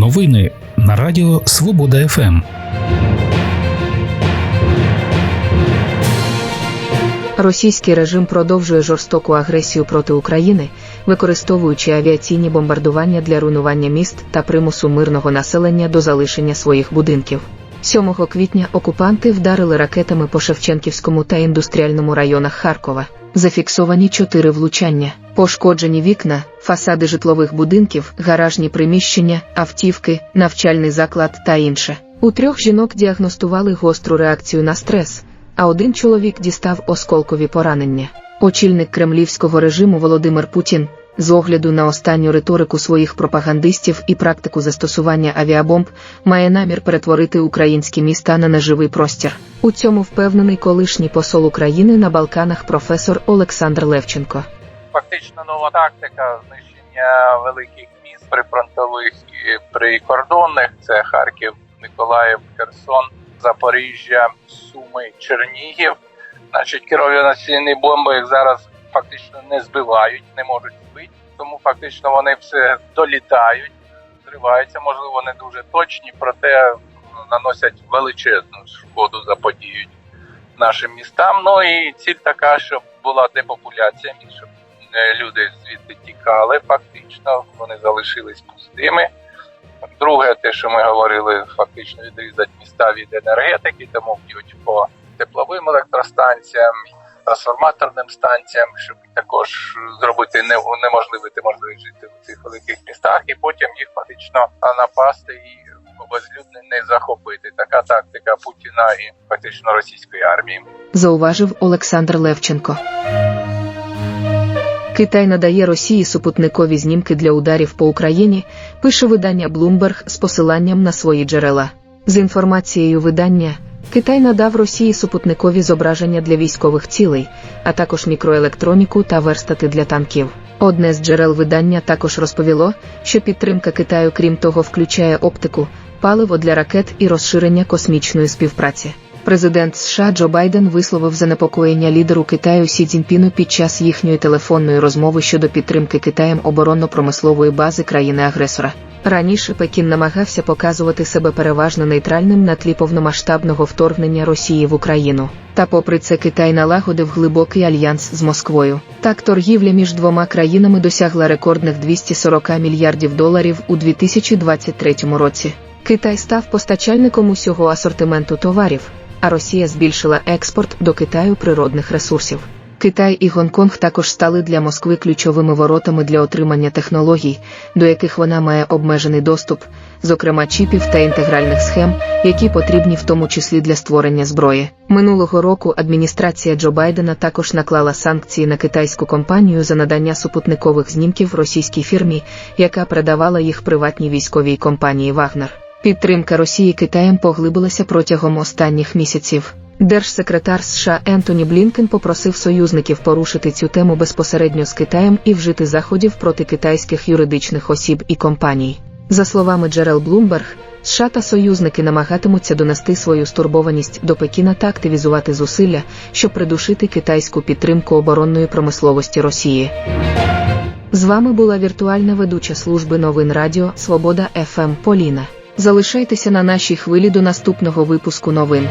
Новини на Радіо Свобода ФМ. Російський режим продовжує жорстоку агресію проти України, використовуючи авіаційні бомбардування для руйнування міст та примусу мирного населення до залишення своїх будинків. 7 квітня окупанти вдарили ракетами по Шевченківському та індустріальному районах Харкова. Зафіксовані чотири влучання, пошкоджені вікна, фасади житлових будинків, гаражні приміщення, автівки, навчальний заклад та інше. У трьох жінок діагностували гостру реакцію на стрес, а один чоловік дістав осколкові поранення. Очільник кремлівського режиму Володимир Путін, з огляду на останню риторику своїх пропагандистів і практику застосування авіабомб, має намір перетворити українські міста на неживий простір. У цьому впевнений колишній посол України на Балканах професор Олександр Левченко. Фактично нова тактика знищення великих міст прифронтових і прикордонних. Це Харків, Миколаїв, Херсон, Запоріжжя, Суми, Чернігів. Значить, керові бомби їх зараз фактично не збивають, не можуть збити, тому фактично вони все долітають, зриваються, можливо, не дуже точні, проте ну, наносять величезну шкоду, заподіють нашим містам. Ну і ціль така, щоб була депопуляція е, люди звідти тікали, фактично вони залишились пустими. Друге, те, що ми говорили, фактично відрізати міста від енергетики, тому б'ють по тепловим електростанціям, трансформаторним станціям, щоб також зробити не- неможливити можливість жити в цих великих містах, і потім їх фактично напасти і безлюдно не захопити. Така тактика Путіна і фактично російської армії. зауважив Олександр Левченко. Китай надає Росії супутникові знімки для ударів по Україні, пише видання Bloomberg з посиланням на свої джерела. З інформацією видання, Китай надав Росії супутникові зображення для військових цілей, а також мікроелектроніку та верстати для танків. Одне з джерел видання також розповіло, що підтримка Китаю, крім того, включає оптику, паливо для ракет і розширення космічної співпраці. Президент США Джо Байден висловив занепокоєння лідеру Китаю Сі Цзіньпіну під час їхньої телефонної розмови щодо підтримки Китаєм оборонно-промислової бази країни-агресора. Раніше Пекін намагався показувати себе переважно нейтральним на тлі повномасштабного вторгнення Росії в Україну. Та попри це Китай налагодив глибокий альянс з Москвою. Так торгівля між двома країнами досягла рекордних 240 мільярдів доларів у 2023 році. Китай став постачальником усього асортименту товарів, а Росія збільшила експорт до Китаю природних ресурсів. Китай і Гонконг також стали для Москви ключовими воротами для отримання технологій, до яких вона має обмежений доступ, зокрема чіпів та інтегральних схем, які потрібні в тому числі для створення зброї. Минулого року адміністрація Джо Байдена також наклала санкції на китайську компанію за надання супутникових знімків російській фірмі, яка передавала їх приватній військовій компанії Вагнер. Підтримка Росії Китаєм поглибилася протягом останніх місяців. Держсекретар США Ентоні Блінкен попросив союзників порушити цю тему безпосередньо з Китаєм і вжити заходів проти китайських юридичних осіб і компаній. За словами джерел Bloomberg, США та союзники намагатимуться донести свою стурбованість до Пекіна та активізувати зусилля, щоб придушити китайську підтримку оборонної промисловості Росії. З вами була віртуальна ведуча служби новин Радіо Свобода ФМ Поліна. Залишайтеся на нашій хвилі до наступного випуску новин.